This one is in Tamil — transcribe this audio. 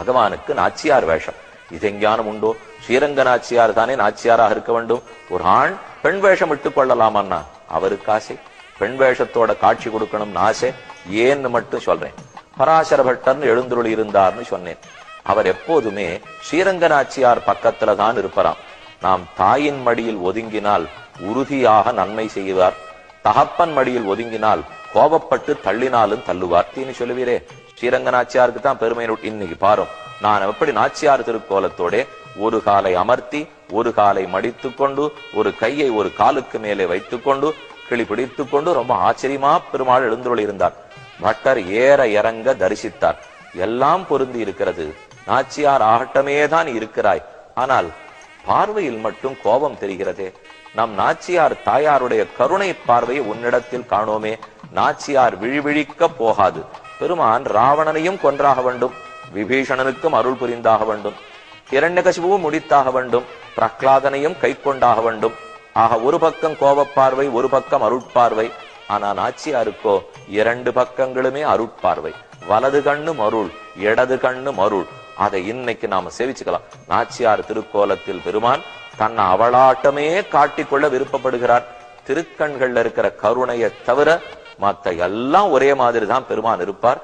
பகவானுக்கு நாச்சியார் வேஷம். இது எங்கேயானும் உண்டோ? ஸ்ரீரங்க நாச்சியார் தானே நாச்சியாராக இருக்க வேண்டும். ஒரு ஆண் பெண் வேஷம் இட்டுக் கொள்ளலாமன்னா? அவருக்கு ஆசை. பெண் வேஷத்தோட காட்சி கொடுக்கணும்னு ஆசை. ஏன்னு மட்டும் சொல்றேன். பராசர பட்டர்னு எழுந்துருளி இருந்தார்னு சொன்னேன். அவர் எப்போதுமே ஸ்ரீரங்க நாச்சியார் பக்கத்துல தான் இருப்பாராம். நாம் தாயின் மடியில் ஒதுங்கினால் உறுதியாக நன்மை செய்வார். தகப்பன் மடியில் ஒதுங்கினால் கோபப்பட்டு தள்ளினாலும் தள்ளுவார். தீனு சொல்லுவீரே ஸ்ரீரங்க நாச்சியாருக்கு தான் பெருமை இன்னைக்கு பாரும். நான் எப்படி நாச்சியார் திருக்கோலத்தோட ஒரு காலை அமர்த்தி ஒரு காலை மடித்துக் கொண்டு ஒரு கையை ஒரு காலுக்கு மேலே வைத்துக்கொண்டு கிளி பிடித்துக் கொண்டு ரொம்ப ஆச்சரியமா பெருமாள் எழுந்துள்ள இருந்தார். பட்டர் ஏற இறங்க தரிசித்தார். எல்லாம் பொருந்தி இருக்கிறது. நாச்சியார் ஆகட்டமே தான் இருக்கிறாய். ஆனால் பார்வையில் மட்டும் கோபம் தெரிகிறதே. நம் நாச்சியார் தாயாருடைய கருணை பார்வையை உன்னிடத்தில் காணோமே. நாச்சியார் விழிவிழிக்க போகாது. பெருமான் ராவணனையும் கொன்றாக வேண்டும் விபீஷணனுக்கும் அருள் புரிந்தாக வேண்டும் இரண்யகசிபுவும் முடித்தாக வேண்டும் பிரகலாதனையும் கை கொண்டாக வேண்டும். ஆக ஒரு பக்கம் கோபப்பார்வை ஒரு பக்கம் அருட்பார்வை. ஆனா நாச்சியாருக்கோ இரண்டு பக்கங்களுமே அருட்பார்வை. வலது கண்ணு மருள் இடது கண்ணு மருள் அதை இன்னைக்கு நாம சேவிச்சுக்கலாம். நாச்சியார் திருக்கோலத்தில் பெருமான் தன்னை அவளாட்டமே காட்டிக்கொள்ள விருப்பப்படுகிறார். திருக்கண்கள்ல இருக்கிற கருணையை தவிர மத்த எல்லாம் ஒரே மாதிரி தான் பெருமான் இருப்பார்.